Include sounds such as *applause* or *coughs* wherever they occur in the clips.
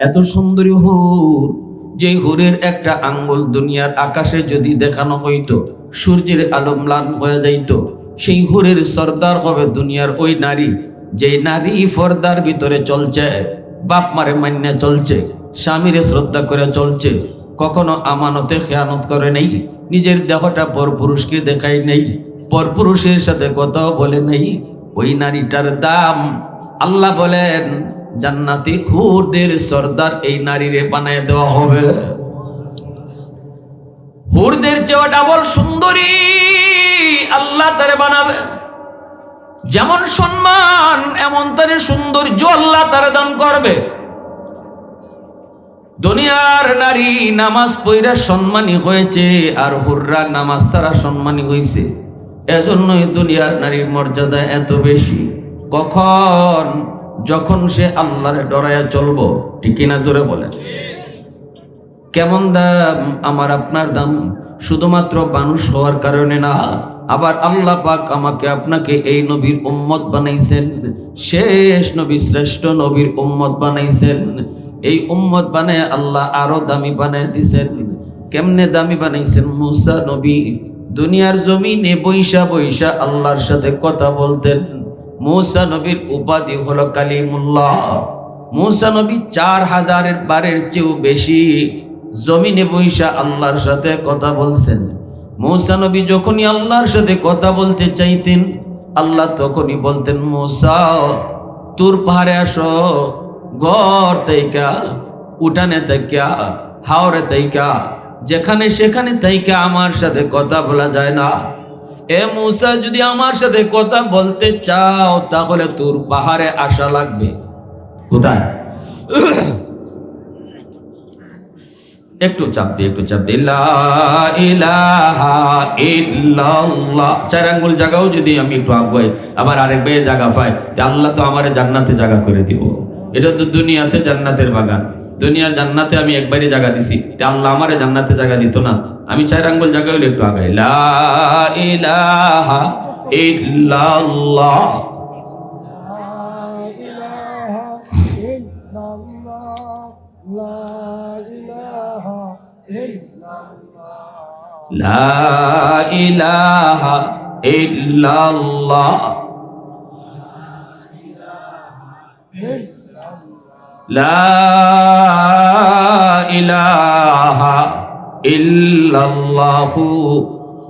এত সুন্দরী হুর, যে হুরের একটা আঙ্গুল দুনিয়ার আকাশে যদি দেখানো হইতো, সূর্যের আলো ম্লান হয়ে যাইত, সেই হুরের সর্দার হবে দুনিয়ার ওই নারী, যে নারী ফর্দার ভিতরে চলছে, বাপ মারে মান্যা চলছে, স্বামীরে শ্রদ্ধা করে চলছে, কখনো আমানতে খেয়ানত করে নেই, নিজের দেহটা পরপুরুষকে দেখাই নেই, পরপুরুষের সাথে কথাও বলে নেই, ওই নারীটার দাম আল্লাহ বলেন জান্নাতি হুরদের সর্দার এই নারীরে বানায় দেওয়া হবে। হুরদের চেয়ে ডাবল সুন্দরী আল্লাহ তারে বানাবে। যেমন সম্মান, এমন তারে সৌন্দর্য আল্লাহ তারে দান করবে। দুনিয়ার নারী নামাজ পইরা সম্মানী হয়েছে আর হুররা নামাজ ছাড়া সম্মানী হয়েছে এজন্যই দুনিয়ার নারীর মর্যাদা এত বেশি। কখন যখন সে আল্লাহরে ডরায়া চলবো, ঠিক কিনা জোরে বলে কেমন দাম আমার, আপনার দাম? শুধুমাত্র মানুষ হওয়ার কারণে না, আবার আল্লাহ পাক আমাকে, আপনাকে এই নবীর উম্মত বানাইছেন, শেষ নবী, শ্রেষ্ঠ নবীর উম্মত বানাইছেন। এই উম্মত বানায় আল্লাহ আরও দামি বানায় দিছেন। কেমনে দামি বানাইছেন? মুসা নবী, দুনিয়ার জমিনে বৈশা বৈশা আল্লাহর সাথে কথা বলতেন। মুসা নবীর উপাধি হলো কালিমুল্লাহ। মুসা নবী চার হাজারের বারের চেয়েও বেশি জমিনে বৈশা আল্লাহর সাথে কথা বলছেন। মৌসা নবী যখনই আল্লাহর সাথে কথা বলতে চাইতেন, আল্লাহ তখনই বলতেন, মৌসা, তোর পাহাড়ে আসো গড় তাইকা, উঠানে তাইকা হাওড়ে তাইকা, যেখানে সেখানে তাইকা আমার সাথে কথা বলা যায় না। এ মুসা, যদি আমার সাথে কথা বলতে চাও, তাহলে তোর পাহাড়ে আসা লাগবে। কোথায়? *coughs* একটু চাপ দিয়ে একটু চাপ দিয়ে চার আঙ্গুল জায়গাও যদি আমি একটু আগুয়াই। আবার আরেক বেয়ে জায়গা পাই আল্লাহ তো আমার জান্নাতে জায়গা করে দিব। এটা তো দুনিয়াতে জান্নাতের বাগান। দুনিয়া জান্নাতে আমি একবারই জায়গা দিছি। তা আল্লাহ আমারে জান্নাতে জায়গা দিত না। আমি চার আঙ্গুল জায়গা হইলে একটু আগাই। লা ইলাহা ইল্লাল্লাহ। لا ইল্লাল্লাহু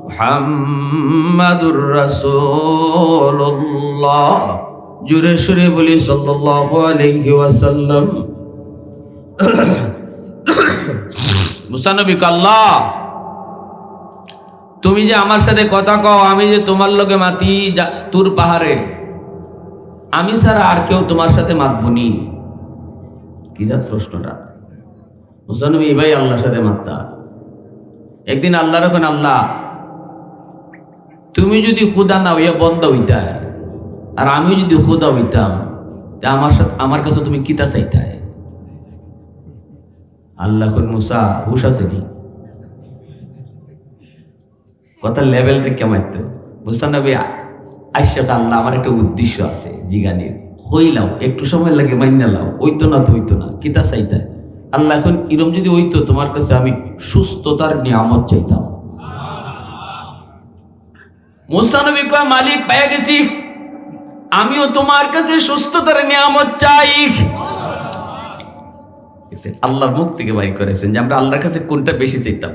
মুহাম্মাদুর রাসূলুল্লাহ। জুরে সুরে বলি, সাল্লাল্লাহু আলাইহি ওয়াসাল্লাম। মুসানবিক আল্লাহ, তুমি যে আমার সাথে কথা কও, আমি যে তোমার লোকে মাতি তুর পাহাড়ে, আমি ছাড়া আর কেউ তোমার সাথে মাতবনি। কি যা প্রশ্নটা? মুসানবী ভাই আল্লাহর সাথে মাত্তা। একদিন আল্লাহ রখন আল্লাহ, তুমি যদি খুদা না হইয়া বন্ধ হইতা আর আমি যদি খুদা হইতাম, তা আমার সাথে, আমার কাছে তুমি কিতা চাইতায়? আল্লাহ মুসা, হুশ আছে নি? কথা লেভেলটা কেমন তো মুসা নবী, আইসা আল্লাহ, আমার একটা উদ্দেশ্য আছে, জিগানির। হইলাও একটু সময় লাগে মাইনা লাও ওইতো না, তো না। কিতা চাইতায়? আল্লাহ এখন এরম যদি ওইতো তোমার কাছে আমি সুস্থতার নিয়ামত চাইতাম। মুসানবী কয়, মালিক গেছি। আমিও তোমার কাছে সুস্থতার নিয়ামত চাই। আল্লাহর মুখ থেকে বাই করেছেন যে আমরা আল্লাহর কাছে কোনটা বেশি চাইতাম।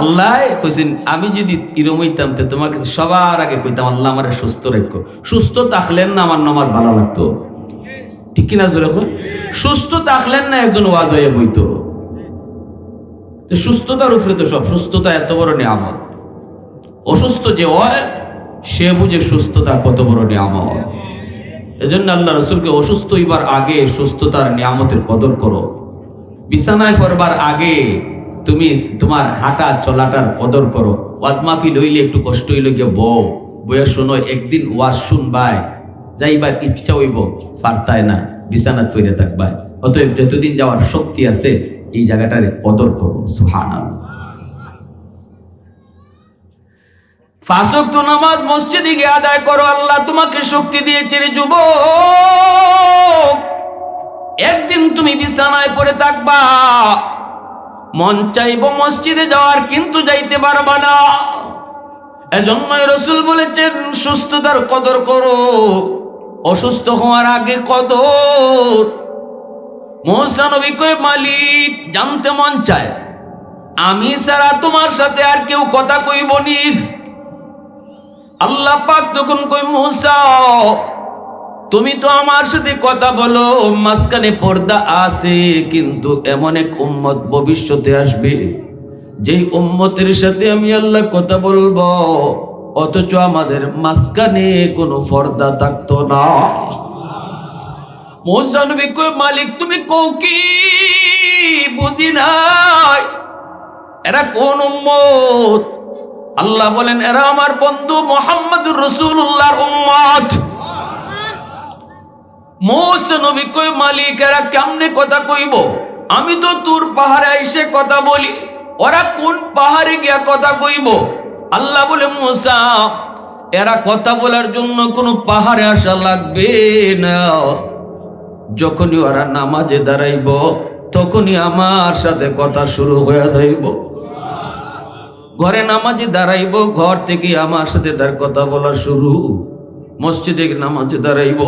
আল্লাহ কইছেন, আমি যদি ইরম হইতাম, তো তোমার কাছে সবার আগে কইতাম, আল্লাহ আমার সুস্থ রাখো সুস্থ থাকলেন না আমার নামাজ ভালো লাগতো। ঠিক কিনা জোরে কই? সুস্থ থাকলেন না একজন ওয়াজ হয়ে বইতো। সুস্থতার উপরে তো সব, সুস্থতা এত বড় নিয়ামত। অসুস্থ যে হয়, সে বুঝে সুস্থতা কত বড় নিয়ামত। এজন্য আল্লাহ রসুলকে অসুস্থ হইবার আগে সুস্থতার নিয়ামতের কদর করো। বিছানায় পড়বার আগে তুমি তোমার হাঁটা চলাটার কদর করো। ওয়াজ মাহফিল হইলে একটু কষ্ট হইলে গিয়ে বউ বইয়া শোনো, একদিন ওয়াজ শুনবাই যাইবার ইচ্ছা হইব পারতায় না বিছানা তৈরি থাকবাই অতএব যতদিন যাওয়ার শক্তি আছে, এই জায়গাটারে কদর করো, সুবহানাল্লাহ। ফাঁসক তো নামাজ মসজিদে গিয়ে আদায় করো, আল্লাহ তোমাকে শক্তি যুবক। একদিন তুমি বিছানায় পড়ে থাকবা। মন চাইব মসজিদে যাওয়ার, কিন্তু যাইতে পারবা না। এজন্যই রসুল বলেছেন, সুস্থতার কদর করো। অসুস্থ হওয়ার আগে কত মোহসানবী মালিক, জানতে মন চায়। আমি ছাড়া তোমার সাথে আর কেউ কথা কইব নি। আল্লাহ পাক তখন কই মুসা, তুমি তো আমার সাথে কথা বলো, মাঝখানে পর্দা আছে, কিন্তু এমন এক উম্মত ভবিষ্যতে আসবে, যেই উম্মতের সাথে আমি আল্লাহ কথা বলব। অথচ আমাদের মাঝখানে কোনো পর্দা থাকতো না। কই মালিক, তুমি কৌকি? বুঝি নাই। এরা কোন উম্মত? আল্লাহ বলেন, এরা আমার বন্ধু মোহাম্মদ রসুল্লাহর উম্মত। মৌসে নবী কই মালিক, এরা কেমনে কথা কইব? আমি তো তোর পাহাড়ে এসে কথা বলি। ওরা কোন পাহাড়ে গিয়া কথা কইব? আল্লাহ বলে, মুসা, এরা কথা বলার জন্য কোনো পাহাড়ে আসা লাগবে না। যখনই ওরা নামাজে দাঁড়াইব, তখনই আমার সাথে কথা শুরু হয়ে যাইব। ঘরে নামাজে দাঁড়াইব, ঘর থেকে আমার সাথে তার কথা বলা শুরু। মসজিদে নামাজে দাঁড়াইব,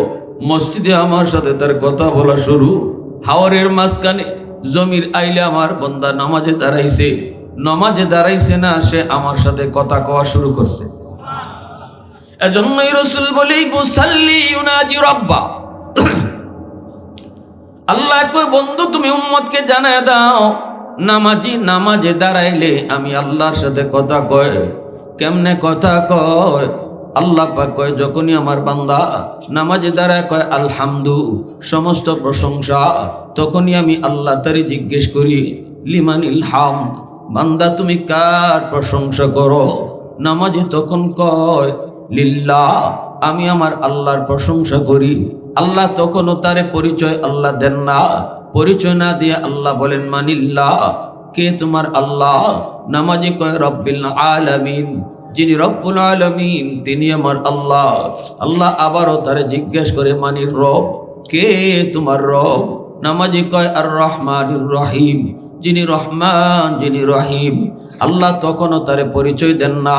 মসজিদে আমার সাথে তার কথা বলা শুরু। হাওয়ারের মাঝখানে জমির আইলে আমার বন্দা নামাজে দাঁড়াইছে। নামাজে দাঁড়াইছে না, সে আমার সাথে কথা কওয়া শুরু করছে। এজন্যই রসুল বলেই মুসাল্লি ইউনাজি রব্বা। আল্লাহ কই বন্ধু, তুমি উম্মতকে জানায় দাও, নামাজি, নামাজে দাঁড়াইলে আমি আল্লাহর সাথে কথা কয়, কেমনে কথা কয়? আল্লাহ পাক কয়, যখনই আমার বান্দা নামাজে দাঁড়ায় কয়, আলহামদু, সমস্ত প্রশংসা, তখনই আমি আল্লাহ তারি জিজ্ঞেস করি, লিমানিল হাম বান্দা, তুমি কার প্রশংসা করো? নামাজে তখন কয় লিল্লা আমি আমার আল্লাহর প্রশংসা করি। আল্লাহ তখনও তারে পরিচয় আল্লাহ দেন না। পরিচয় না দিয়ে আল্লাহ বলেন মানিল্লা কে তোমার আল্লাহ? নামাজি কয়, রব্বিল আলামিন। যিনি রব্বুল আলামিন, তিনি আমার আল্লাহ। আল্লাহ আবারও তারে জিজ্ঞেস করে, মানির রব, কে তোমার রব? নামাজি কয় আর রহমানুর রহিম। যিনি রহমান, যিনি রহিম, আল্লাহ তখনও তারে পরিচয় দেন না।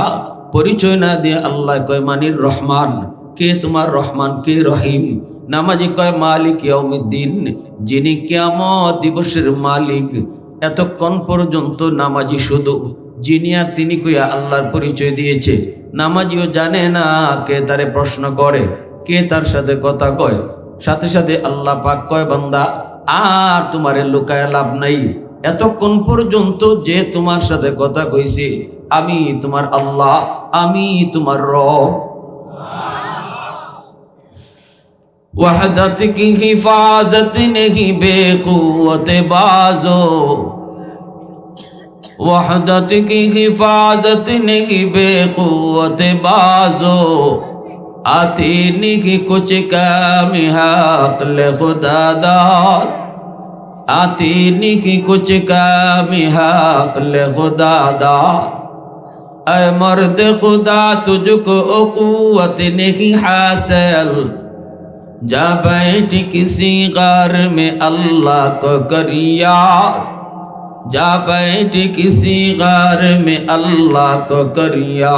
পরিচয় না দিয়ে আল্লাহ কয়, মানির রহমান? কে তোমার রহমান? কে রহিম? নামাজি কয়, মালিক ইয়ৌমিদ্দিন যিনি কেয়ামত দিবসের মালিক। এতক্ষণ পর্যন্ত নামাজি শুধু যিনি আর তিনি কইয়া আল্লাহর পরিচয় দিয়েছে। নামাজিও জানে না কে তারে প্রশ্ন করে, কে তার সাথে কথা কয়। সাথে সাথে আল্লাহ পাক কয়, বান্দা, আর তোমারে লুকায় লাভ নাই। এতক্ষণ পর্যন্ত যে তোমার সাথে কথা কইছি, আমি তোমার আল্লাহ, আমি তোমার রব। ওয়াহদত কি হিফাজত নেহি বেকুত কি হিফাজত বাজো। আতি নেহি কুচ কামি आती नहीं कुछ काम हकल खुदादार ऐ मर्द खुदा तुझको कुवत नहीं हासिल जा बैठ किसी गार में अल्लाह को करिया जा बैठ किसी गार में अल्लाह को करिया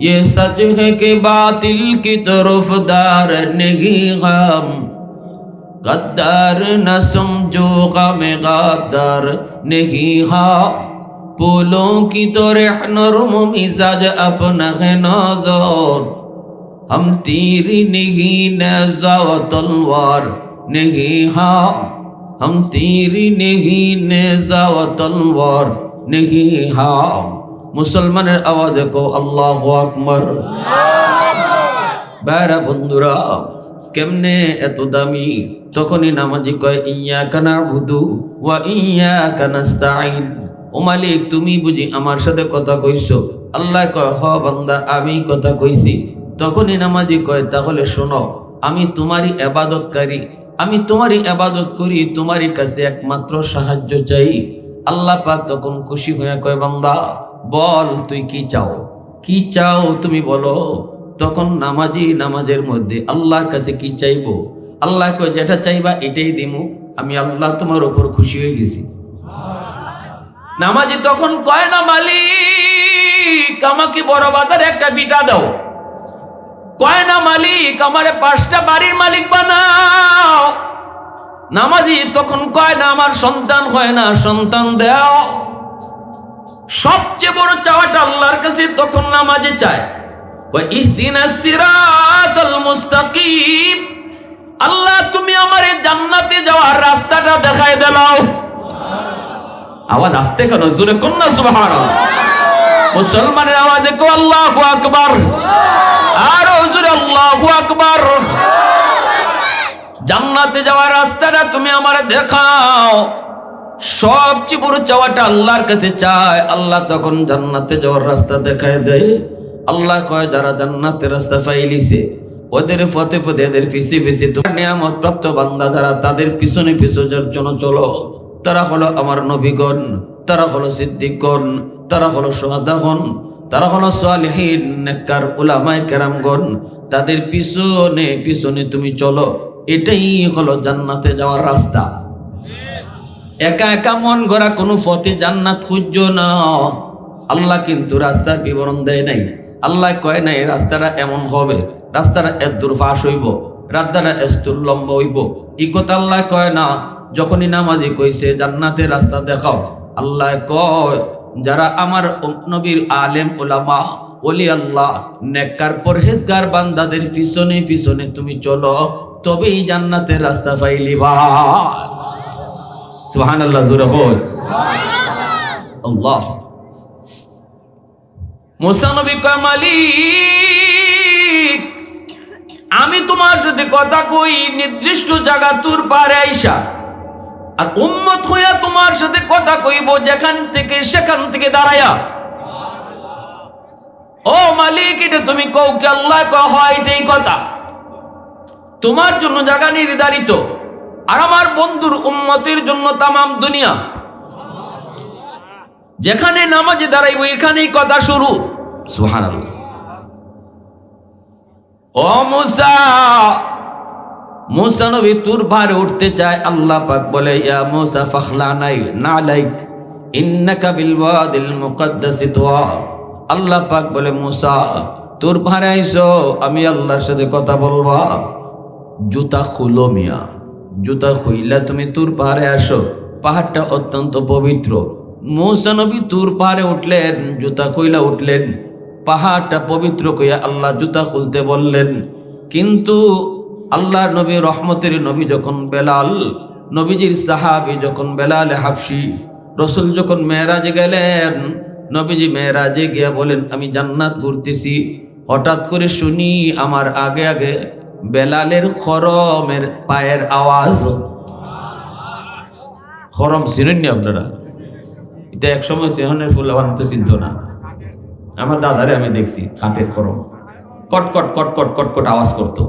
ये सच है कि बातिल की तरफ दार नहीं गम गद्दार न समझो गम गद्दार नहीं हा फूलों की तो नरम मिजाज अपना है नजर हम तीर नहीं नजा व तलवार नहीं हाँ हम तीर नहीं नेजा व तलवार नहीं हाँ মুসলমানের আওয়াজে কো আল্লাহ আকবর বেড়া বন্ধুরা কেমনে এত দামি? তখনই নামাজি কয় ইয়া কানা বুধু ওয়া ইয়া কানাস্তাইন ও মালিক, তুমি বুঝি আমার সাথে কথা কইছো? আল্লাহ কয়, হ বান্দা আমি কথা কইছি। তখনই নামাজি কয়, তাহলে শোনো, আমি তোমারই আবাদতকারী। আমি তোমারই আবাদত করি, তোমারই কাছে একমাত্র সাহায্য চাই। আল্লাহ পাক তখন খুশি হয়ে কয়, বান্দা, বল, তুই কি চাও? কি চাও তুমি বলো। তখন নামাজি নামাজের মধ্যে আল্লাহর কাছে কি চাইব? আল্লাহ কয় যেটা চাইবা এটাই দিমু। আমি আল্লাহ তোমার উপর খুশি হয়ে গেছি। নামাজি তখন কয়, না মালিক, আমাকে বড় বাজারে একটা বিটা দাও। কয়, না মালিক, আমারে পাঁচটা বাড়ির মালিক বানাও। নামাজি তখন কয়, না, আমার সন্তান হয় না, সন্তান দাও। সবচেয়ে বড় চাওয়াটা আল্লাহর কাছে তখন নামাজে চায়। আল্লাহ, তুমি আমারে জান্নাতে যাওয়ার রাস্তাটা দেখায় দাও আওয়াজ আসতে কেন? জোরে কন্যা সুবহান মুসলমানের আওয়াজে কো, আল্লাহু আকবার। আর জোরে, আল্লাহু আকবার। জান্নাতে যাওয়ার রাস্তাটা তুমি আমার দেখাও। সবচেয়ে বড় চাওয়াটা আল্লাহর কাছে চায় আল্লাহ তখন জান্নাতে যাওয়ার রাস্তা দেখায় দেয়। আল্লাহ কয়, যারা জান্নাতের রাস্তা পাইলিছে ওদের পথে পথে এদের ফিসি ফিসি তোমার নিয়ামত প্রাপ্ত বান্দা যারা, তাদের পিছনে পিছনের জন্য চলো। তারা হলো আমার নবীগণ, তারা হলো সিদ্দিকগণ, তারা হলো সোহাদাগণ, তারা হলো সোয়ালিহীন নেককার কেরামগণ। তাদের পিছনে পিছনে তুমি চলো। এটাই হলো জান্নাতে যাওয়ার রাস্তা। একা একা মন গড়া কোনো পথে জান্নাত খুঁজছ না। আল্লাহ কিন্তু রাস্তার বিবরণ দেয় নাই। আল্লাহ কয় নাই রাস্তাটা এমন হবে। রাস্তাটা এত দূর ফাঁস হইব রাস্তাটা এত দূর লম্বা হইব। ই কথা আল্লাহ কয় না যখনই নামাজি কইছে জান্নাতের রাস্তা দেখাও। আল্লাহ কয় যারা আমার নবীর আলেম ওলামা ওলি আল্লাহ নেককার পরহেজগার বান্দাদের পিছনে পিছনে তুমি চলো তবেই জান্নাতের রাস্তা পাইলিবা সুহান আল্লাহ জোরে হয় আল্লাহ মুসানবী মালিক, আমি তোমার সাথে কথা কই, নির্দিষ্ট জায়গা তোর পারে আইসা। আর উম্মত হইয়া তোমার সাথে কথা কইব যেখান থেকে সেখান থেকে দাঁড়ায়া ও মালিক, এটা তুমি কও কি আল্লাহ কয়, হয় এটাই কথা। তোমার জন্য জায়গা নির্ধারিত। আর আমার বন্ধুর উম্মতের জন্য তামাম দুনিয়া। যেখানে নামাজে দাঁড়াইব, এখানেই কথা শুরু। সুহান ও মুসা মুসা নবী তুর ভারে উঠতে চায়, আল্লাহ পাক বলে, ইয়া মুসা ফখলা নাই না লাইক ইন্নাকা বিল ওয়াদিল মুকদ্দাসি তুয়া। আল্লাহ পাক বলে, মুসা, তোর ভারে আইসো, আমি আল্লাহর সাথে কথা বলবা। জুতা খুলো মিয়া, জুতা খুইলা তুমি তুর পাহাড়ে আসো, পাহাড়টা অত্যন্ত পবিত্র। মৌসা নবী তুর পাহাড়ে উঠলেন, জুতা খুইলা উঠলেন, পাহাড়টা পবিত্র কইয়া আল্লাহ জুতা খুলতে বললেন। কিন্তু আল্লাহর নবী, রহমতের নবী যখন বেলাল, নবীজির সাহাবি যখন বেলাল হাফসি, রসুল যখন মেয়েরাজে গেলেন, নবীজি মেয়েরাজে গিয়া বলেন, আমি জান্নাত ঘুরতেছি। হঠাৎ করে শুনি আমার আগে আগে বেলালের খরমের পায়ের আওয়াজ। খরম চিনেননি আপনারা? এটা এক সময় সেহনের আমার তো চিনত না। আমার দাদারে আমি দেখছি, কাঠের খরম কট কট কট কট কট কট আওয়াজ করতো।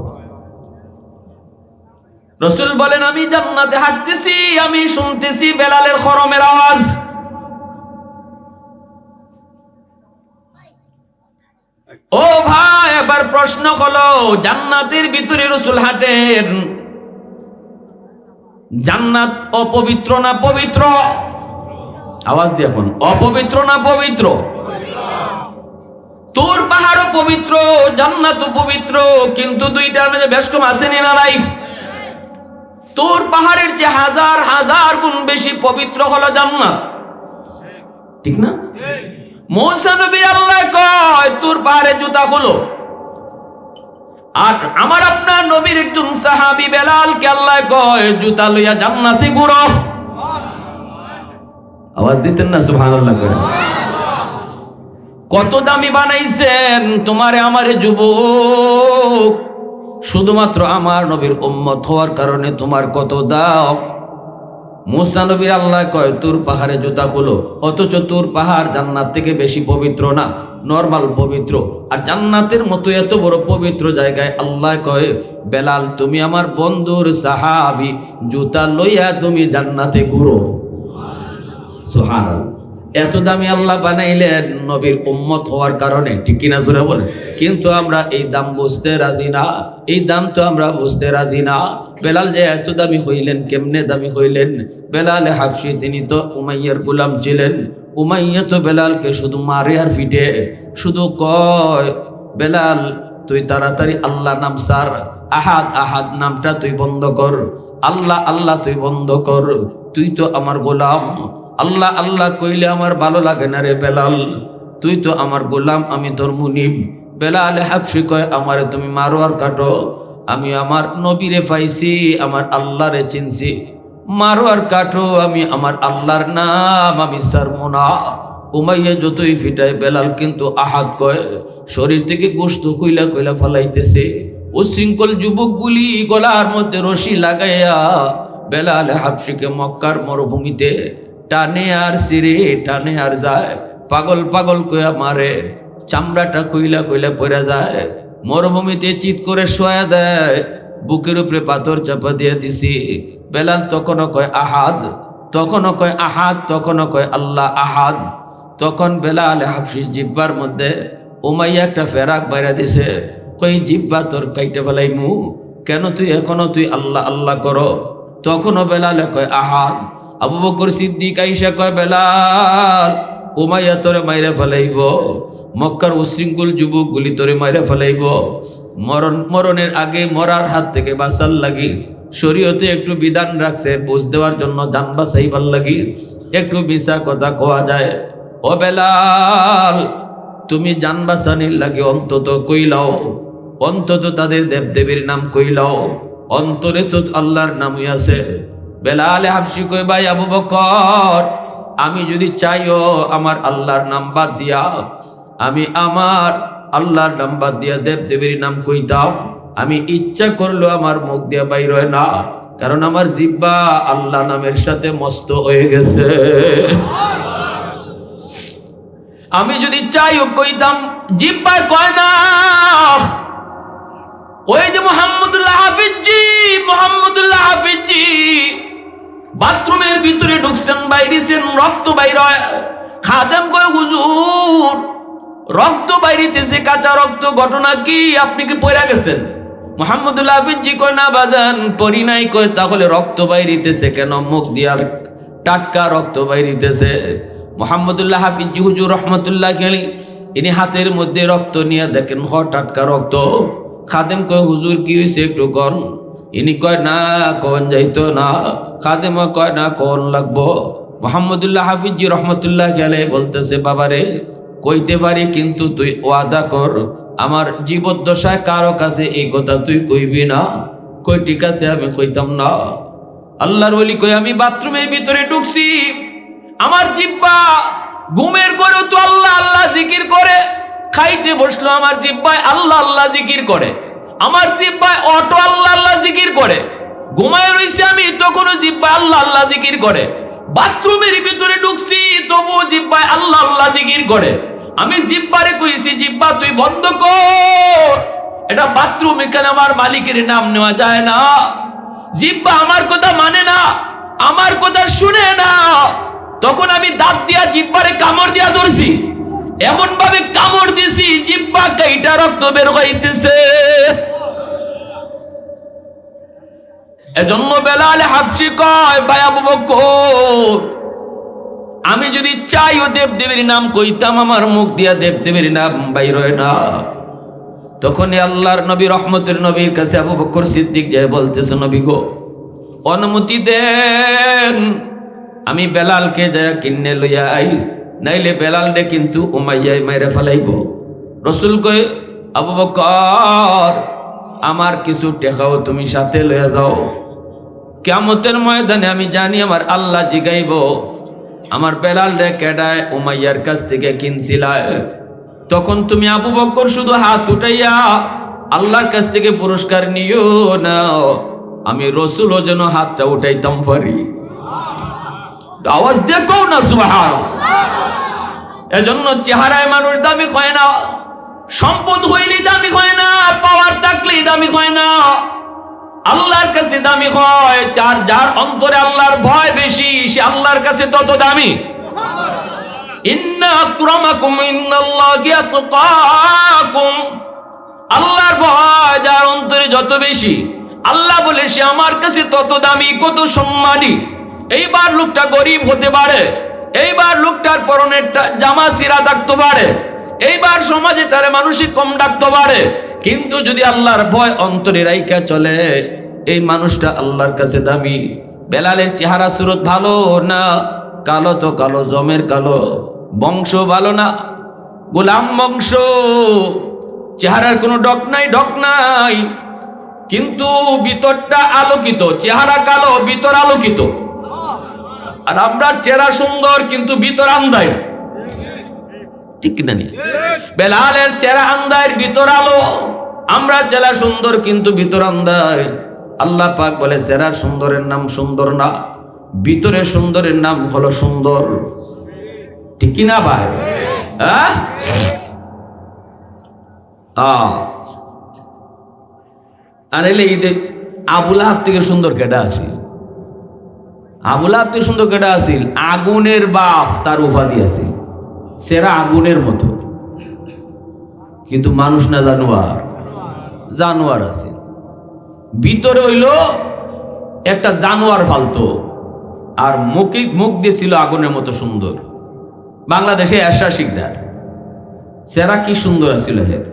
রসুল বলেন, আমি জান্নাতে হাঁটতেছি, আমি শুনতেছি বেলালের খরমের আওয়াজ। ও ভাই এবার প্রশ্ন হলো জান্নাতের ভিতরে রসুল হাঁটেন? জান্নাত অপবিত্র না পবিত্র? আওয়াজ দিয়ে এখন, অপবিত্র না পবিত্র? তোর পাহাড়ও পবিত্র জান্নাত পবিত্র, কিন্তু দুইটার মাঝে বেশ কম আসেনি না নাই? তোর পাহাড়ের যে হাজার হাজার গুণ বেশি পবিত্র হলো জান্নাত। ঠিক না? মৌসা নবী আল্লাহ কয়, তোর পাহাড়ে জুতা খুলো। আর আমার আপনার নবীর একজন সাহাবি বেলাল কে আল্লাহ কয়, জুতা লইয়া জান্নাতে ঘুরো। আওয়াজ দিতেন না, সুবহানাল্লাহ করে। কত দামি বানাইছেন তোমারে আমারে যুবক। শুধুমাত্র আমার নবীর উম্মত হওয়ার কারণে তোমার কত দাও। মুসা নবীর আল্লাহ কয়, তোর পাহাড়ে জুতা খুলো, অথচ তোর পাহাড় জান্নাত থেকে বেশি পবিত্র না, নর্মাল পবিত্র। আর জান্নাতের মতো এত বড় পবিত্র জায়গায় আল্লাহ কয়, বেলাল, তুমি আমার বন্ধুর সাহাবি, জুতা লইয়া তুমি জান্নাতে ঘুরো। সোহান এত দামি আল্লাহ বানাইলেন নবীর উম্মত হওয়ার কারণে, ঠিক কিনা জোরে বলে কিন্তু আমরা এই দাম বুঝতে রাজি না, এই দাম তো আমরা বুঝতে রাজি না। বেলাল যে এত দামি হইলেন, কেমনে দামি হইলেন? বেলালে হাফসি, তিনি তো উমাইয়ার গুলাম ছিলেন। উমাইয়া তো বেলালকে শুধু মারে আর ফিটে শুধু কয়, বেলাল, তুই তাড়াতাড়ি আল্লাহ নাম সার, আহাদ আহাদ নামটা তুই বন্ধ কর, আল্লাহ আল্লাহ তুই বন্ধ কর, তুই তো আমার গোলাম। আল্লাহ আল্লাহ কইলে আমার ভালো লাগে না রে বেলাল। তুই তো আমার গোলাম, আমি তোর মুনিব বেলাল হাফসি কয় আমারে তুমি মারো আর কাটো। আমি আমার নবীরে পাইছি, আমার আল্লাহরে চিনছি। মারো আর কাটো, আমি আমার আল্লাহর নাম, আমি সারমোনা উমাইয়া যতই ফিটায়, বেলাল কিন্তু আহাত কয়, শরীর থেকে গোস্ত কইলা কইলা ফালাইতেছে। উশৃঙ্খল যুবকগুলি গলার মধ্যে রশি লাগাইয়া, বেলাল হাফসিকে মক্কার মরুভূমিতে টানে আর সিরে টানে আর যায়। পাগল পাগল কইয়া মারে, চামড়াটা কইলা কইলা পড়ে যায়। মরুভূমিতে চিত করে শোয়া দেয়। বুকের উপরে পাথর চাপা দিয়ে দিছি। বেলাল তখনও কয় আহাদ, তখনও কয় আহাদ, তখনও কয় আল্লাহ আহাদ। তখন বেলাল হাফসি জিব্বার মধ্যে উমাইয়া একটা ফেরাক বাইরা দিছে। কই জিব্বা, তোর কাইটে ফেলাইমু? কেন তুই এখনও তুই আল্লাহ আল্লাহ করো? তখনও বেলালে কয় আহাদ আবু বকর সিদ্দিক আইসা কয়, বেলাল, উমাইয়া তোরে মাইরে ফেলাইব, মক্কার উশৃঙ্খল যুবকগুলি তোরে মাইরে ফেলাইব। মরণ, মরণের আগে মরার হাত থেকে বাঁচার লাগি, শরীয়তে একটু বিধান রাখছে, বুঝ দেওয়ার জন্য যান বাঁচাইবার লাগি। একটু মিশা কথা কোয়া যায়, ও বেলাল, তুমি যান বাঁচানির লাগে অন্তত কইলাও অন্তত তাদের দেবদেবীর নাম কইলাও অন্তরে তো আল্লাহর নামই আছে। বেলালে হাফসি কই ভাই আবু বকর, আমি যদি চাইও আমার আল্লাহর নাম বাদ দিয়া, আমি আমার আল্লাহর নাম বাদ দিয়া দেবদেবীর নাম কই দাও? আমি ইচ্ছা করল আমার মুখ দিয়া বাইর হয় না, কারণ আমার জিব্বা আল্লাহ নামের সাথে মস্ত হয়ে গেছে। আমি যদি চাইও কইতাম জিব্বা কয় না। ওই যে মোহাম্মদুল্লাহ হাফিজি মোহাম্মদুল্লাহ হাফিজি বাথরুমের ভিতরে ঢুকছেন বাইরেছেন, রক্ত বাইর খাদেম কয়, হুজুর, রক্ত বাইরিতেছে, কাঁচা রক্ত, ঘটনা কি? আপনি কি পড়া গেছেন? মোহাম্মদুল্লাহ হাফিজি কয়, না বাজান, পরি নাই। কয়, তাহলে রক্ত বাইরিতেছে কেন? মুখ দিয়ার টাটকা রক্ত বাইরিতেছে। মোহাম্মদুল্লাহ হাফিজি, হুজুর, রহমতুল্লাহ খেলি ইনি হাতের মধ্যে রক্ত নিয়ে দেখেন হ টাটকা রক্ত। খাদেম কয়, হুজুর, কি হয়েছে একটু কন? ইনি কয়, না কন যাইতো না। খাদেম কয়, না কন লাগবো। মোহাম্মদুল্লাহ হাফিজি রহমতুল্লাহ গেলে বলতেছে, বাবারে, কইতে পারি, কিন্তু তুই ওয়াদা কর। আমার জীবদ্দশায় কারও কাছে এই কথা তুই কইবি না। কই, ঠিক আছে, আমি কইতাম না। আল্লাহর বলি কই আমি বাথরুমের ভিতরে ঢুকছি। আমার জিব্বা, ঘুমের করে তো আল্লাহ আল্লাহ জিকির করে। খাইতে বসল আমার জিব্বায়, আল্লাহ আল্লাহ জিকির করে। আমার জিব্বায় অটো আল্লাহ আল্লাহ জিকির করে। ঘুমায় রইছে আমি, তখনও জিব্বায় আল্লাহ আল্লাহ জিকির করে। বাথরুমের ভিতরে ঢুকছি, তবুও জিব্বায় আল্লাহ আল্লাহ জিকির করে। আমি জিব্বারে কইছি, জিব্বা, তুই বন্ধ কর। এটা বাথরুম, এখানে আমার মালিকের নাম নেওয়া যায় না। জিব্বা আমার কথা মানে না, আমার কথা শুনে না। তখন আমি দাঁত দিয়া জিব্বারে কামড় দিয়া ধরছি। এমন ভাবে কামড় দিছি, জিব্বা কাইটা রক্ত বের হইতেছে। এজন্য বেলাল হাফসি কয়, ভাই আবু বকর, আমি যদি চাই ও দেবদেবীর নাম কইতাম, আমার মুখ দিয়া দেবদেবীর নাম বাইর না। তখনই আল্লাহর নবী, রহমতের নবীর কাছে আবু বকর সিদ্দিক যায় বলতেছে, নবী গো, অনুমতি দেন, আমি বেলালকে যায় কিনে লইয়া আই, নাইলে বেলালরে কিন্তু উমাইয়াই মাইরে ফেলাইব। রসুল কই আবু বকর, আমার কিছু টেকাও তুমি সাথে লইয়া যাও। কেমতের ময়দানে আমি জানি আমার আল্লাহ জিগাইব। আমার বেলাল রে কেডায় উমাইয়ার কাছ থেকে কিনছিলায় তখন তুমি আবু বকর শুধু হাত উঠাইয়া আল্লাহর কাছ থেকে পুরস্কার নিও না আমি রসুলও যেন হাতটা উঠাইতাম পারি। আওয়াজ দেখো না সুবাহান এজন্য চেহারায় মানুষ দামি হয় না, সম্পদ হইলেই দামি হয় না পাওয়ার থাকলেই দামি হয় না। আল্লাহর কাছে দামি হয়। যার যার অন্তরে আল্লাহর ভয় বেশি, সে আল্লাহর কাছে তত দামি। আল্লাহর ভয় যার অন্তরে যত বেশি, আল্লাহ বলে সে আমার কাছে তত দামি, কত সম্মানী। এইবার লোকটা গরিব হতে পারে, এইবার লোকটার পরনের জামা সিরা থাকতে পারে, এইবার সমাজে তারা মানুষই কম ডাকতে পারে। কিন্তু যদি আল্লাহর ভয় অন্তরে রাইকা চলে এই মানুষটা আল্লাহর কাছে দামি। বেলালের চেহারা সুরত ভালো না? কালো তো কালো, জমের কালো। বংশ ভালো না? গোলাম বংশ। চেহারার কোনো ডক নাই ডক নাই। কিন্তু ভিতরটা আলোকিত, চেহারা কালো, ভিতর আলোকিত। আর আমরা চেহারা সুন্দর, কিন্তু ভিতর আন্দায় ঠিক কিনা নিয়ে বেলালের চেহারা আন্দায় ভিতর আলো। আমরা চেহারা সুন্দর, কিন্তু ভিতর আন্দায় আল্লাহ পাক বলে চেহারার সুন্দরের নাম সুন্দর না, ভিতরে সুন্দরের নাম হলো সুন্দর। ঠিক কিনা ভাই? হ্যাঁ। আর এলে ঈদে আবুল আহাব থেকে সুন্দর কেটা আসিল আবুল আহাব থেকে সুন্দর কেটা আসিল আগুনের বাপ তার উপাধি আসিল সেরা আগুনের মতো। কিন্তু মানুষ না জানোয়ার। জানোয়ার আছে। ভিতরে হইল একটা জানোয়ার ফালতো। আর মুখে মুখ দিয়েছিল আগুনের মতো সুন্দর। বাংলাদেশে এরশা শিকদার। সেরা কি সুন্দর আছিল হে?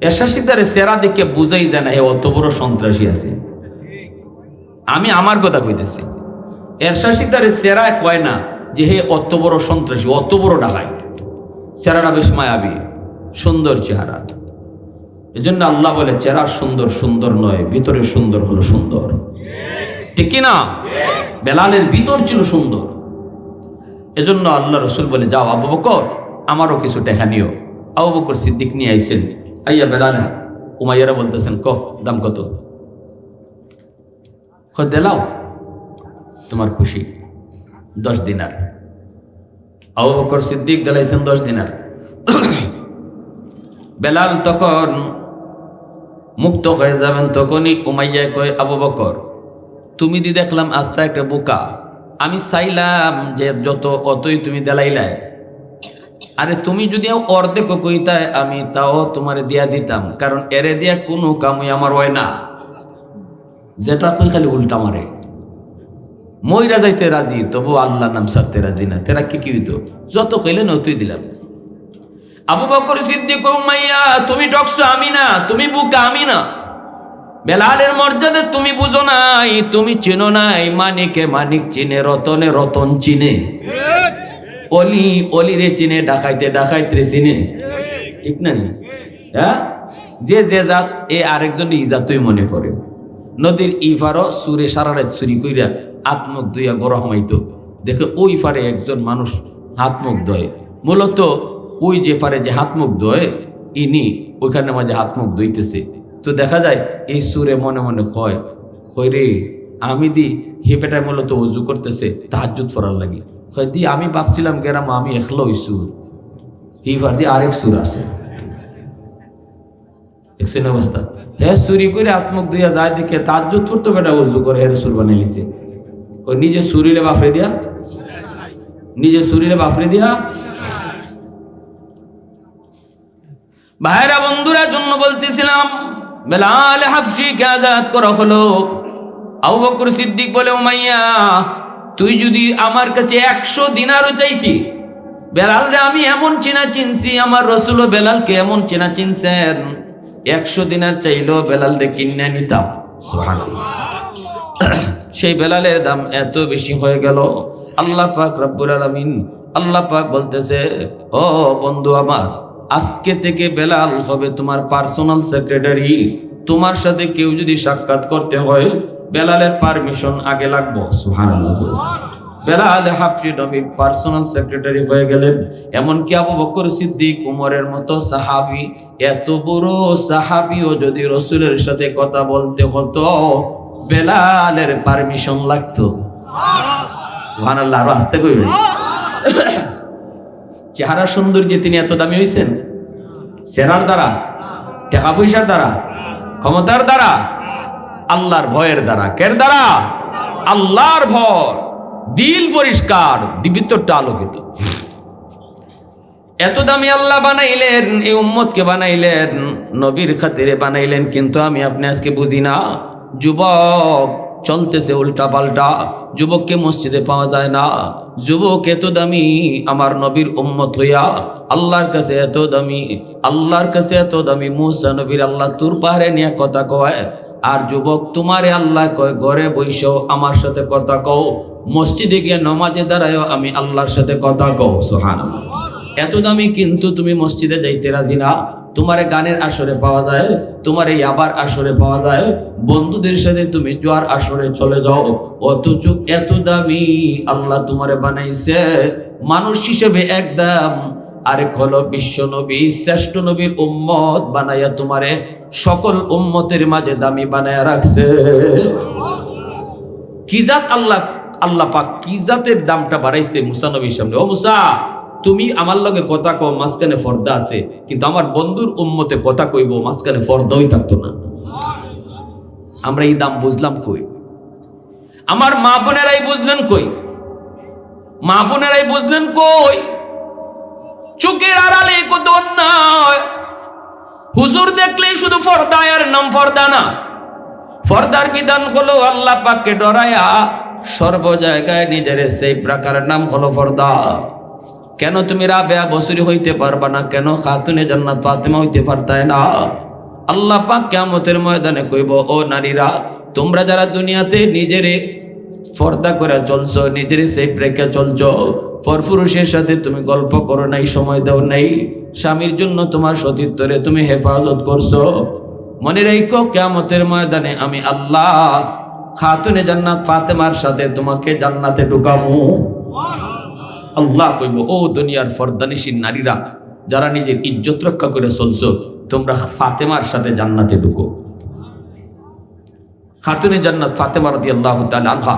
এরশা শিকদারে সেরা দেখে বুঝাই যায় না হে, অত বড় সন্ত্রাসী আছে। আমি আমার কথা কইতেছি। এরশা শিকদারে সেরা কয় না যে হে, অত বড় সন্ত্রাসী, অত বড় ডাকাই চেহারাটা বেশ মায়াবী, সুন্দর চেহারা। এজন্য আল্লাহ বলে, চেহারা সুন্দর সুন্দর নয়, ভিতরে সুন্দর হলো সুন্দর। ঠিক কি না বেলালের ভিতর ছিল সুন্দর। এজন্য আল্লাহ রসুল বলে, যাও আবু বকর, আমারও কিছু টাকা নিও। আবু বকর সিদ্দিক নিয়ে আইসেন। আইয়া বেলাল, উমাইয়ারা বলতেছেন ক দাম কত? দেলাও তোমার খুশি। দশ দিনার। আবু বকর সিদ্দিক দেলাইছেন দশ দিনার। বেলাল তখন মুক্ত হয়ে যাবেন তখনই উমাইয়া কয়, আবু বকর, তুমি দি দেখলাম আস্তে একটা বোকা। আমি চাইলাম যে যত অতই তুমি দেলাইলাই। আরে তুমি যদি অর্ধেক কইতায় আমি তাও তোমার দিয়া দিতাম, কারণ এরে দিয়া কোনো কামই আমার হয় না। যেটা কই খালি উল্টা মারে। মইরা যাইতে রাজি তবু আল্লাহ নাম সারতে রাজি না। তেরা কি কি হইতো? যত কইলে নতুই দিলাম। আবু বকর সিদ্দিক উমাইয়া, তুমি ডকছো আমি না তুমি বুকা আমি না বেলালের মর্যাদা তুমি বুঝো নাই, তুমি চিনো নাই মানিকে মানিক চিনে, রতনে রতন চিনে। অলি অলি রে চিনে, ডাকাইতে ডাকাইতে চিনে। ঠিক না হ্যাঁ? যে যে জাত, এ আরেকজন ইজাতই মনে করে। নদীর ইফারও সুরে সারা রাত চুরি কইরা আত্মক দুইয়া গড় হমাইতো। দেখে ওই ফারে একজন মানুষ হাত মুখ ধোয় মূলত ওই যে পারে যে হাত মুখ ধোয়, ইনি ওইখানে মাঝে হাত মুখ ধুইতেছে। তো দেখা যায়, এই সুরে মনে মনে কয়, কই রে, আমি দি হেপেটায় মূলত উজু করতেছে তাহাজুত ফরার লাগে। কয়, দি, আমি ভাবছিলাম গেরাম আমি একলো ওই সুর। হি হিফার দি আরেক সুর আছে। দেখছেন অবস্থা? হ্যাঁ চুরি করে আত্মক দুইয়া যায় দেখে তাজ্জুদ ফুটতো বেটা উজু করে হের সুর বানিয়ে লিছে। ও নিজে সুরিলে বাফরে দিয়া? নিজে সুরিলে বাফরে দিয়া? ভাইরা বন্ধুরা জন্য বলতেছিলাম বেলাল হাফসিকে আজাদ করা হলো। আবু বকর সিদ্দিক বলে উমাইয়া তুই যদি আমার কাছে একশো দিনারও চাইতি বেলাল রে আমি এমন চেনা চিনছি আমার রসুলও বেলালকে এমন চেনা চিনছেন। একশো দিনার চাইলেও বেলাল রে কিনে নিতাম। সেই বেলালের দাম এত বেশি হয়ে গেল। আল্লাহ পাক রব্বুল আলামিন আল্লাহ পাক বলতেছে ও বন্ধু আমার আজকে থেকে বেলাল হবে তোমার পার্সোনাল সেক্রেটারি তোমার সাথে কেউ যদি সাক্ষাৎ করতে হয়, বেলালের পারমিশন আগে লাগবো। বেলাল হাফসি নবীর পার্সোনাল সেক্রেটারি হয়ে গেলেন। এমনকি আবু বকর সিদ্দিক, উমরের মতো সাহাবি। এত বড় সাহাবিও যদি রসুলের সাথে কথা বলতে হতো, বেলালের পারমিশন লাগতো। সুবহানাল্লাহ। আরও আসতে কইবেন চেহারা সৌন্দর্যে তিনি এত দামি হয়েছেন সেরার দ্বারা? টাকা পয়সার দ্বারা? ক্ষমতার দ্বারা? আল্লাহর ভয়ের দ্বারা। কের দ্বারা? আল্লাহর ভয়। দিল পরিষ্কার, দিবিত্বটা আলোকিত। এত দামি আল্লাহ বানাইলেন, এই উম্মতকে বানাইলেন, নবীর খাতিরে বানাইলেন, কিন্তু আমি আপনি আজকে বুঝি না। যুবক, চলতেছে উল্টা পাল্টা যুবককে মসজিদে পাওয়া যায় না। যুবক এত দামি, আমার নবীর উম্মত হইয়া আল্লাহর কাছে এত দামি, আল্লাহর কাছে এত দামি, মুসা নবীর আল্লাহ তুর পাহাড়ে নিয়ে কথা কয়, আর যুবক তোমারে আল্লাহ কয়, ঘরে বইসো, আমার সাথে কথা কও, মসজিদে গিয়ে নমাজে দাঁড়ায়ও আমি আল্লাহর সাথে কথা কও। সোহান এত দামি কিন্তু তুমি মসজিদে যাইতে রাজি না তোমার গানের আসরে পাওয়া যায়, তোমার এই আবার আসরে পাওয়া যায়। বন্ধুদের সাথে তুমি জোয়ার আসরে চলে যাও। অথচ এত দামি আল্লাহ তোমারে বানাইছে। মানুষ হিসেবে একদম আরেক হলো বিশ্ব নবী, শ্রেষ্ঠ নবীর উম্মত বানাইয়া তোমারে সকল উম্মতের মাঝে দামি বানাইয়া রাখছে। কি জাত আল্লাহ আল্লাহ পাক, কি জাতের দামটা বাড়াইছে মুসা নবীর সামনে? ও মুসা! তুমি আমার লগে কথা কও, মাঝখানে ফর্দা আছে, কিন্তু আমার বন্ধুর উম্মতে কথা কইব, মাঝখানে ফর্দাই থাকতো না। আমরা এই দাম বুঝলাম কই? আমার মা বোনেরাই বুঝলেন কই? মা বোনেরাই বুঝলেন কই? চোখের আড়ালে কত অন্যায়। হুজুর দেখলেই শুধু ফর্দায় আর নাম ফর্দা না। ফর্দার বিধান হলো আল্লাহ পাককে ডরায়া, সর্ব জায়গায় নিজের সেই প্রকারের নাম হলো ফর্দা। কেন তুমি রাবেয়া বসুরি হইতে পারবা না? কেন খাতুনে জান্নাত ফাতেমা হইতে পারতায় না? আল্লাহ পাক কেমতের ময়দানে কইব, ও নারীরা, তোমরা যারা দুনিয়াতে নিজেরে পর্দা করে চলছ, নিজের সেফ রেখে চলছো, পরপুরুষের সাথে তুমি গল্প করো নাই, সময় দাও নাই, স্বামীর জন্য তোমার সতীত্বরে তুমি হেফাজত করছ? মনে রেখো কেমতের ময়দানে আমি আল্লাহ খাতুনে জান্নাত ফাতেমার সাথে তোমাকে জান্নাতে ঢুকাবো। আল্লাহ কইব, ও দুনিয়ার ফরদানিসীন নারীরা, যারা নিজের ইজ্জত রক্ষা করে চলছ, তোমরা ফাতেমার সাথে জান্নাতে ঢুকো। খাতুনে জান্নাত ফাতেমা দিয়ে আল্লাহ আনহা,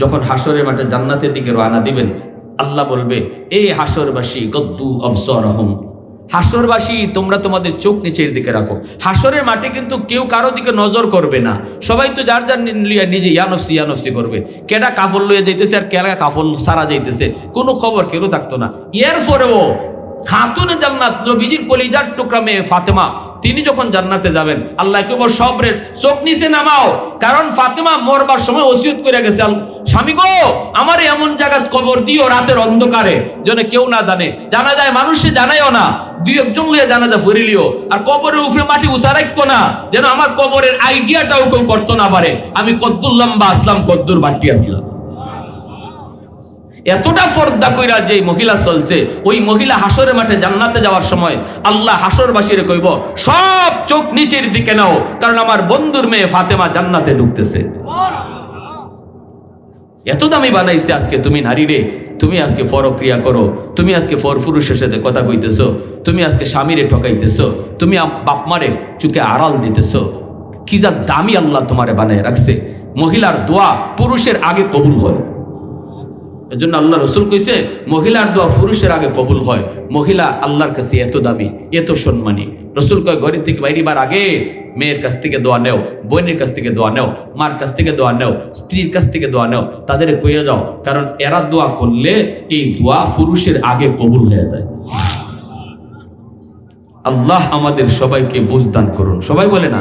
যখন হাসরের মাঠে জান্নাতের দিকে রওনা দিবেন, আল্লাহ বলবে এই হাসরবাসী গদ্দু অবসরহম হাসরবাসী, তোমরা তোমাদের চোখ নিচের দিকে রাখো। হাসরের মাঠে কিন্তু কেউ কারও দিকে নজর করবে না। সবাই তো যার যার নিজে ইয়ানফসি ইয়ানফসি করবে। কেডা কাফল লইয়া যাইতেছে আর কেডা কাফল সারা যাইতেছে। কোনো খবর কেউ থাকতো না। এরপরেও খাতুনে জান্নাত নবীজির কলিজার টুকরা মেয়ে ফাতেমা তিনি যখন জান্নাতে যাবেন, আল্লাহ কেবল সবরের চোখ নিচে নামাও। কারণ ফাতেমা মরবার সময় ওসিয়ত করে গেছে স্বামী গো, আমার এমন জায়গা কবর দিও রাতের অন্ধকারে, যেন কেউ না জানে। জানা যায় মানুষে জানাইও না, দুই একজন জানা যা ফরিলিও আর কবরের উপরে মাটি উষা রাখতো না, যেন আমার কবরের আইডিয়াটাও কেউ করতে না পারে। আমি কদ্দুর লম্বা আসলাম, কদ্দুর বাটি আসলাম। এতটা ফর্দা কইরা যে মহিলা চলছে, ওই মহিলা হাসরের মাঠে জান্নাতে যাওয়ার সময় আল্লাহ হাসরবাসীরে কইব, সব চোখ নিচের দিকে নাও, কারণ আমার বন্ধুর মেয়ে ফাতেমা জান্নাতে ঢুকতেছে। এত দামি বানাইছে আজকে, তুমি নারী রে, তুমি আজকে পরক্রিয়া করো, তুমি আজকে পর পুরুষের সাথে কথা কইতেছ, তুমি আজকে স্বামীরে ঠকাইতেছো, তুমি আম- বাপ চুকে আড়াল দিতেছ। কি যা দামি আল্লাহ তোমারে বানায় রাখছে। মহিলার দোয়া পুরুষের আগে কবুল হয়। এজন্য আল্লাহ রসুল কইছে, মহিলার দোয়া পুরুষের আগে কবুল হয়। মহিলা আল্লাহর কাছে এত দামি, এত সম্মানী। রসুল কয়, ঘরের থেকে বাইরিবার আগে মেয়ের কাছ থেকে দোয়া নেও, বোনের কাছ থেকে দোয়া নেও, মার কাছ থেকে দোয়া নেও, স্ত্রীর কাছ থেকে দোয়া নেও তাদের কইয়ে যাও, কারণ এরা দোয়া করলে এই দোয়া পুরুষের আগে কবুল হয়ে যায়। আল্লাহ আমাদের সবাইকে বুঝদান করুন। সবাই বলে না